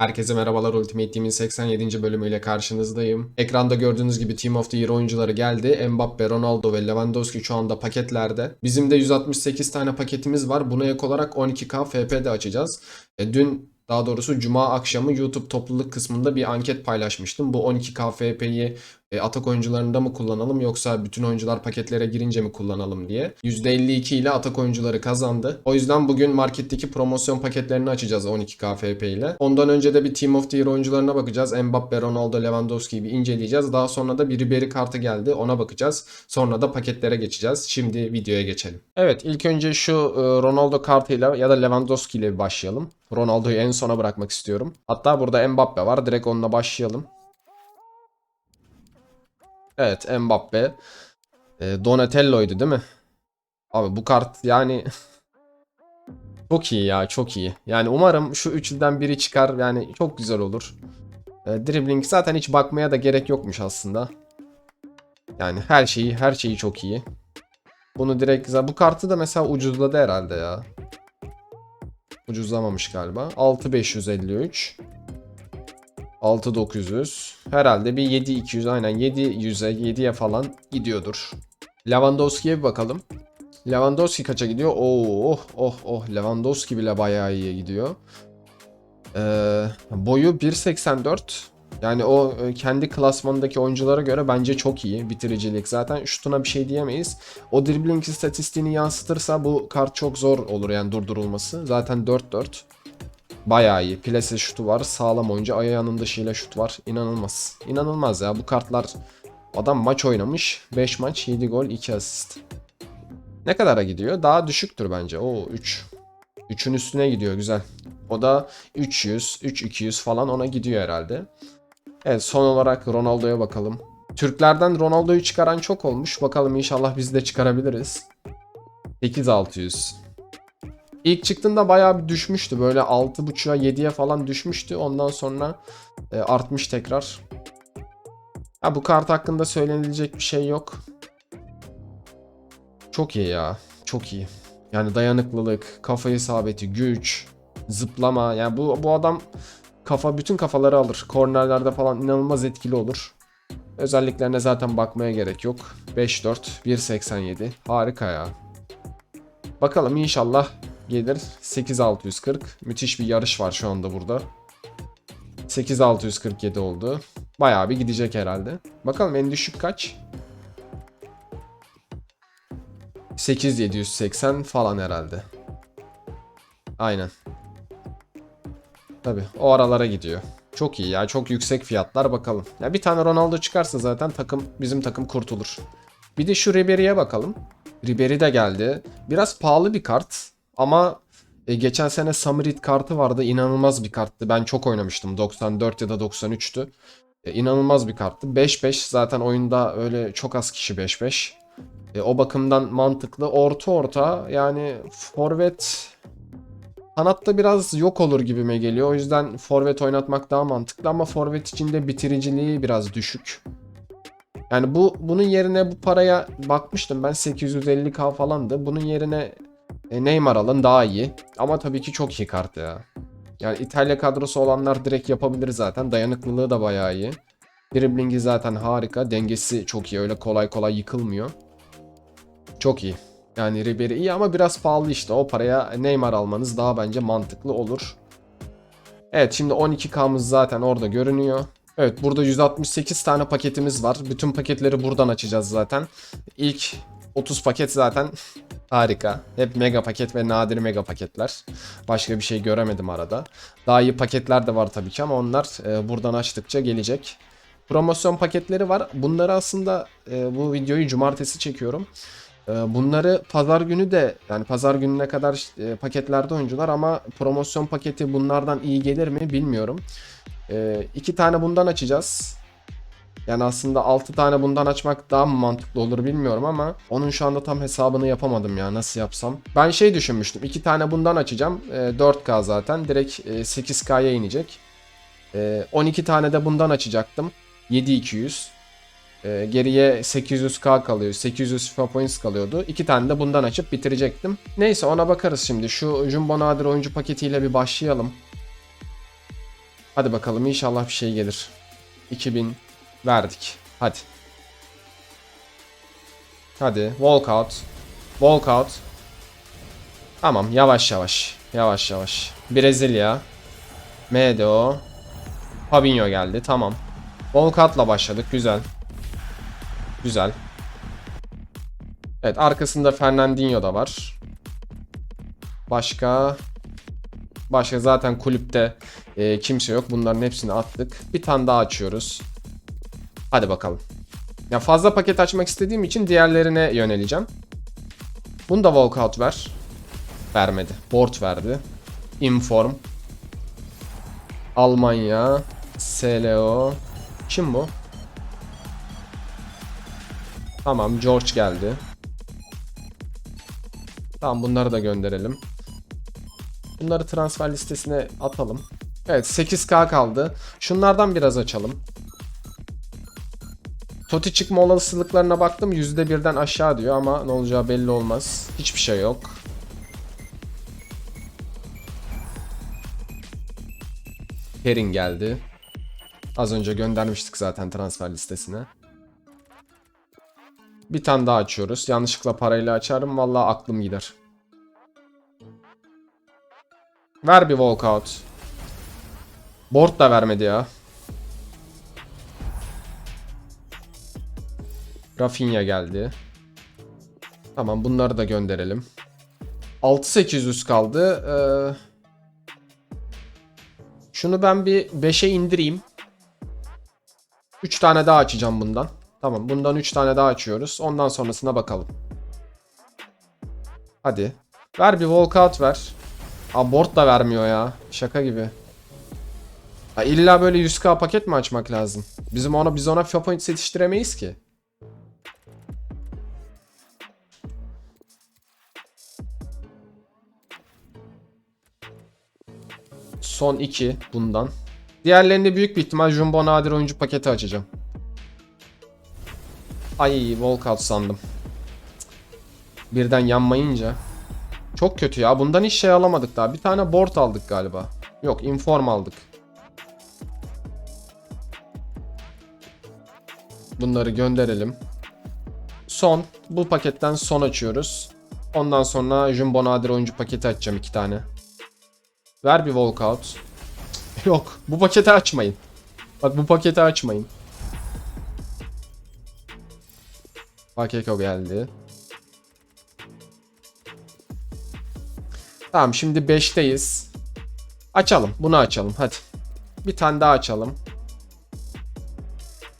Herkese merhabalar Ultimate Team'in 87. bölümüyle karşınızdayım. Ekranda gördüğünüz gibi Team of the Year oyuncuları geldi. Mbappe, Ronaldo ve Lewandowski şu anda paketlerde. Bizim de 168 tane paketimiz var. Buna ek olarak 12k FP de açacağız. E, dün daha doğrusu cuma akşamı YouTube topluluk kısmında bir anket paylaşmıştım. Bu 12k FP'yi e, atak oyuncularında mı kullanalım yoksa bütün oyuncular paketlere girince mi kullanalım diye. %52 ile atak oyuncuları kazandı. O yüzden bugün marketteki promosyon paketlerini açacağız 12k FP ile. Ondan önce de bir Team of the Year oyuncularına bakacağız. Mbappe, Ronaldo, Lewandowski'yi bir inceleyeceğiz. Daha sonra da bir Ribery kartı geldi. Ona bakacağız. Sonra da paketlere geçeceğiz. Şimdi videoya geçelim. Evet ilk önce şu e, Ronaldo kartıyla ya da Lewandowski ile başlayalım. Ronaldo'yu en sona bırakmak istiyorum. Hatta burada Mbappe var. Direkt onunla başlayalım. Evet Mbappe. E, Donatello'ydu değil mi? Abi bu kart yani çok iyi ya çok iyi. Yani umarım şu üçlüden biri çıkar yani çok güzel olur. E, dribbling zaten hiç bakmaya da gerek yokmuş aslında. Yani her şeyi her şeyi çok iyi. Bunu direkt bu kartı da mesela ucuzladı herhalde ya. Ucuzlamamış galiba. 6553. 6900. Herhalde bir 7200 aynen 700'e 7'ye falan gidiyordur. Lewandowski'ye bir bakalım. Lewandowski kaça gidiyor? Oo, oh oh oh Lewandowski bile bayağı iyi gidiyor. Ee, boyu 1.84. Yani o e, kendi klasmanındaki oyunculara göre bence çok iyi bitiricilik. Zaten şutuna bir şey diyemeyiz. O dribbling istatistiğini yansıtırsa bu kart çok zor olur yani durdurulması. Zaten 4-4. Bayağı iyi. Plase şutu var. Sağlam oyuncu. Ayağının dışıyla şut var. İnanılmaz. İnanılmaz ya. Bu kartlar adam maç oynamış. 5 maç 7 gol 2 asist. Ne kadara gidiyor? Daha düşüktür bence. O 3. 3'ün üstüne gidiyor güzel. O da 300, 3200 falan ona gidiyor herhalde. Evet son olarak Ronaldo'ya bakalım. Türklerden Ronaldo'yu çıkaran çok olmuş. Bakalım inşallah biz de çıkarabiliriz. 8600. İlk çıktığında bayağı bir düşmüştü. Böyle 6.5'a 7'ye falan düşmüştü. Ondan sonra e, artmış tekrar. Ha, bu kart hakkında söylenilecek bir şey yok. Çok iyi ya. Çok iyi. Yani dayanıklılık, kafa isabeti, güç, zıplama. Yani bu, bu adam kafa bütün kafaları alır. Kornerlerde falan inanılmaz etkili olur. Özelliklerine zaten bakmaya gerek yok. 5-4, 1.87. Harika ya. Bakalım inşallah gelir 8640. Müthiş bir yarış var şu anda burada. 8647 oldu. Bayağı bir gidecek herhalde. Bakalım en düşük kaç? 8780 falan herhalde. Aynen. Tabi o aralara gidiyor. Çok iyi ya çok yüksek fiyatlar bakalım. Ya bir tane Ronaldo çıkarsa zaten takım bizim takım kurtulur. Bir de şu Ribery'e bakalım. Ribery de geldi. Biraz pahalı bir kart ama e, geçen sene Summerit kartı vardı. İnanılmaz bir karttı. Ben çok oynamıştım. 94 ya da 93'tü. E, inanılmaz bir karttı. 5-5 zaten oyunda öyle çok az kişi 5-5. E, o bakımdan mantıklı. Orta orta yani forvet kanatta biraz yok olur gibime geliyor. O yüzden forvet oynatmak daha mantıklı ama forvet içinde bitiriciliği biraz düşük. Yani bu bunun yerine bu paraya bakmıştım ben 850k falandı. Bunun yerine e, Neymar alın daha iyi. Ama tabii ki çok iyi kart ya. Yani İtalya kadrosu olanlar direkt yapabilir zaten. Dayanıklılığı da bayağı iyi. Driblingi zaten harika. Dengesi çok iyi. Öyle kolay kolay yıkılmıyor. Çok iyi. Yani Ribery iyi ama biraz pahalı işte. O paraya Neymar almanız daha bence mantıklı olur. Evet şimdi 12K'mız zaten orada görünüyor. Evet burada 168 tane paketimiz var. Bütün paketleri buradan açacağız zaten. İlk 30 paket zaten harika. Hep mega paket ve nadir mega paketler. Başka bir şey göremedim arada. Daha iyi paketler de var tabii ki ama onlar e, buradan açtıkça gelecek. Promosyon paketleri var. Bunları aslında e, bu videoyu cumartesi çekiyorum. E, bunları pazar günü de yani pazar gününe kadar e, paketlerde oyuncular ama promosyon paketi bunlardan iyi gelir mi bilmiyorum. E, iki tane bundan açacağız. Yani aslında 6 tane bundan açmak daha mı mantıklı olur bilmiyorum ama onun şu anda tam hesabını yapamadım ya nasıl yapsam. Ben şey düşünmüştüm 2 tane bundan açacağım e, 4K zaten direkt e, 8K'ya inecek. E, 12 tane de bundan açacaktım 7200. E, geriye 800k kalıyor. 800 FIFA points kalıyordu. 2 tane de bundan açıp bitirecektim. Neyse ona bakarız şimdi. Şu Jumbo Nadir oyuncu paketiyle bir başlayalım. Hadi bakalım inşallah bir şey gelir. 2000 verdik. Hadi. Hadi walkout. Walkout. Tamam yavaş yavaş. Yavaş yavaş. Brezilya. MDO. Fabinho geldi. Tamam. Walkout'la başladık. Güzel. Güzel. Evet arkasında Fernandinho da var. Başka Başka zaten kulüpte e, kimse yok. Bunların hepsini attık. Bir tane daha açıyoruz. Hadi bakalım. Ya fazla paket açmak istediğim için diğerlerine yöneleceğim. Bunu da walkout ver. Vermedi. Board verdi. Inform. Almanya. SLO. Kim bu? Tamam George geldi. Tamam bunları da gönderelim. Bunları transfer listesine atalım. Evet 8K kaldı. Şunlardan biraz açalım. Toti çıkma olasılıklarına baktım. %1'den aşağı diyor ama ne olacağı belli olmaz. Hiçbir şey yok. Perin geldi. Az önce göndermiştik zaten transfer listesine. Bir tane daha açıyoruz. Yanlışlıkla parayla açarım. Vallahi aklım gider. Ver bir walkout. Board da vermedi ya. Rafinha geldi. Tamam bunları da gönderelim. 6800 kaldı. Ee, şunu ben bir 5'e indireyim. 3 tane daha açacağım bundan. Tamam bundan 3 tane daha açıyoruz. Ondan sonrasına bakalım. Hadi. Ver bir walkout ver. Abort da vermiyor ya. Şaka gibi. Ya illa böyle 100k paket mi açmak lazım? Bizim ona biz ona FIFA points yetiştiremeyiz ki. Son 2 bundan. Diğerlerini büyük bir ihtimal Jumbo Nadir oyuncu paketi açacağım. Ay walkout sandım. Birden yanmayınca. Çok kötü ya. Bundan hiç şey alamadık daha. Bir tane board aldık galiba. Yok inform aldık. Bunları gönderelim. Son. Bu paketten son açıyoruz. Ondan sonra Jumbo Nadir oyuncu paketi açacağım iki tane. Ver bir walkout. Yok. Bu paketi açmayın. Bak bu paketi açmayın. Pakeko geldi. Tamam şimdi 5'teyiz. Açalım. Bunu açalım. Hadi. Bir tane daha açalım.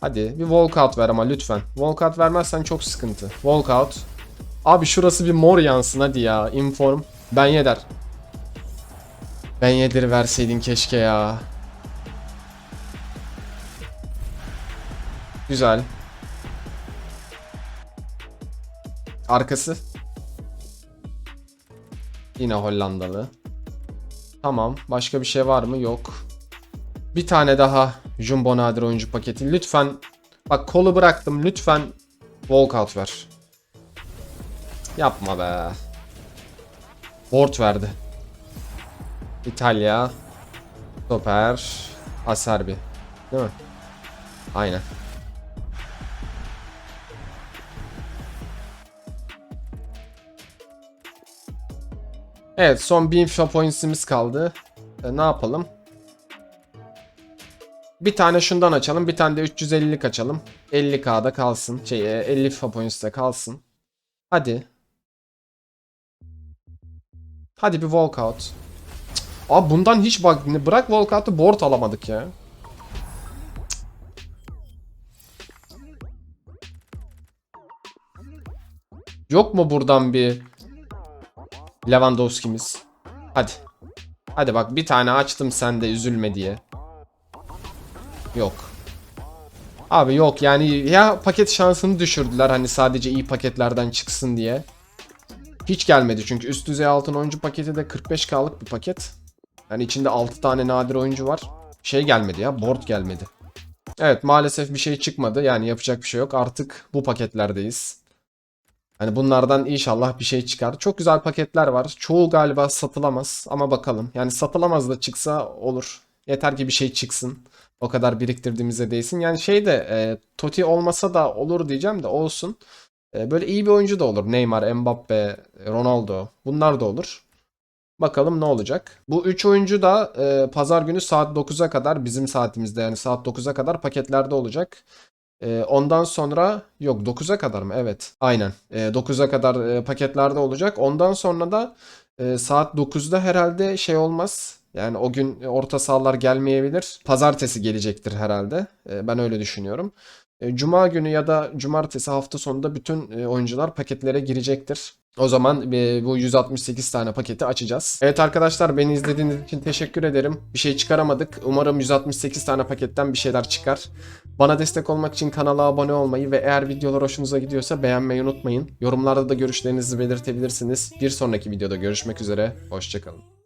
Hadi bir walkout ver ama lütfen. Walkout vermezsen çok sıkıntı. Walkout. Abi şurası bir mor yansın hadi ya. Inform. Ben yeder. Ben yedir verseydin keşke ya. Güzel. Arkası. Yine Hollandalı. Tamam. Başka bir şey var mı? Yok. Bir tane daha Jumbo Nadir oyuncu paketi. Lütfen bak kolu bıraktım. Lütfen walkout ver. Yapma be. Board verdi. İtalya. Stoper. Aserbi. Değil mi? Aynen. Evet son 1000 FIFA points'imiz kaldı. E, ne yapalım? Bir tane şundan açalım. Bir tane de 350'lik açalım. 50k'da kalsın. Şey e, 50 FIFA points'te kalsın. Hadi. Hadi bir walkout. Abi bundan hiç bak bırak walkout'u board alamadık ya. Yok mu buradan bir Lewandowski'miz? Hadi. Hadi bak bir tane açtım sen de üzülme diye. Yok. Abi yok yani ya paket şansını düşürdüler hani sadece iyi paketlerden çıksın diye. Hiç gelmedi çünkü üst düzey altın oyuncu paketi de 45k'lık bir paket. Yani içinde 6 tane nadir oyuncu var. Şey gelmedi ya board gelmedi. Evet maalesef bir şey çıkmadı yani yapacak bir şey yok artık bu paketlerdeyiz. Hani bunlardan inşallah bir şey çıkar. Çok güzel paketler var. Çoğu galiba satılamaz ama bakalım. Yani satılamaz da çıksa olur. Yeter ki bir şey çıksın. O kadar biriktirdiğimize değsin. Yani şey de e, Totti olmasa da olur diyeceğim de olsun. E, böyle iyi bir oyuncu da olur. Neymar, Mbappe, Ronaldo. Bunlar da olur. Bakalım ne olacak. Bu 3 oyuncu da e, pazar günü saat 9'a kadar bizim saatimizde yani saat 9'a kadar paketlerde olacak. E, ondan sonra yok 9'a kadar mı? Evet. Aynen. E, 9'a kadar e, paketlerde olacak. Ondan sonra da e, saat 9'da herhalde şey olmaz. Yani o gün orta sahalar gelmeyebilir. Pazartesi gelecektir herhalde. E, ben öyle düşünüyorum. E, Cuma günü ya da cumartesi hafta sonunda bütün e, oyuncular paketlere girecektir. O zaman bu 168 tane paketi açacağız. Evet arkadaşlar beni izlediğiniz için teşekkür ederim. Bir şey çıkaramadık. Umarım 168 tane paketten bir şeyler çıkar. Bana destek olmak için kanala abone olmayı ve eğer videolar hoşunuza gidiyorsa beğenmeyi unutmayın. Yorumlarda da görüşlerinizi belirtebilirsiniz. Bir sonraki videoda görüşmek üzere. Hoşçakalın.